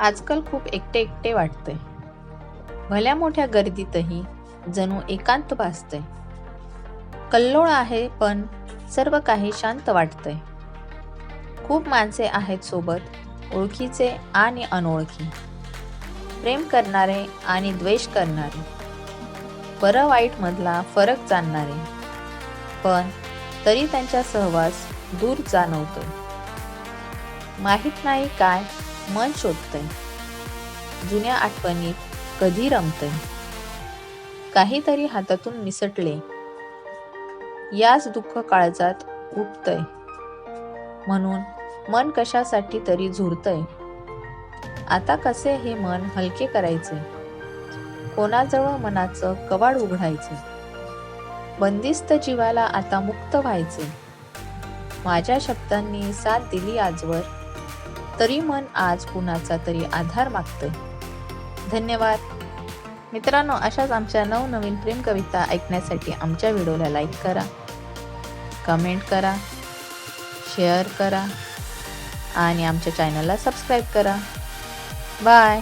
आजकाल खूप एकटे एकटे वाटतंय. भल्या मोठ्या गर्दीतही जणू एकांत भासतंय. कल्लोळ आहे पण सर्व काही शांत वाटतंय. खूप माणसे आहेत सोबत ओळखीचे आणि अनोळखी. प्रेम करणारे आणि द्वेष करणारे. बरं वाईटमधला फरक जाणणारे. पण तरी त्यांचा सहवास दूर जाणवतोय. माहीत नाही काय मन शोधतंय. जुन्या आठवणीत कधी रमतंय? काहीतरी हातातून निसटले. याच दुःख काळजात उठतय. म्हणून मन कशासाठी तरी झुरतय. आता कसे हे मन हलके करायचे? कोणाजवळ मनाचं कवाड उघडायचे? बंदिस्त जीवाला आता मुक्त व्हायचे? माझ्या शब्दांनी साथ दिली आजवर. तरी मन आज कुणाचा तरी आधार मागतंय. धन्यवाद. मित्रांनो अशाच आमच्या नवनवीन प्रेम कविता ऐकण्यासाठी आमच्या व्हिडिओला लाईक करा कमेंट करा शेअर करा आणि आमच्या चॅनलला सबस्क्राईब करा. बाय.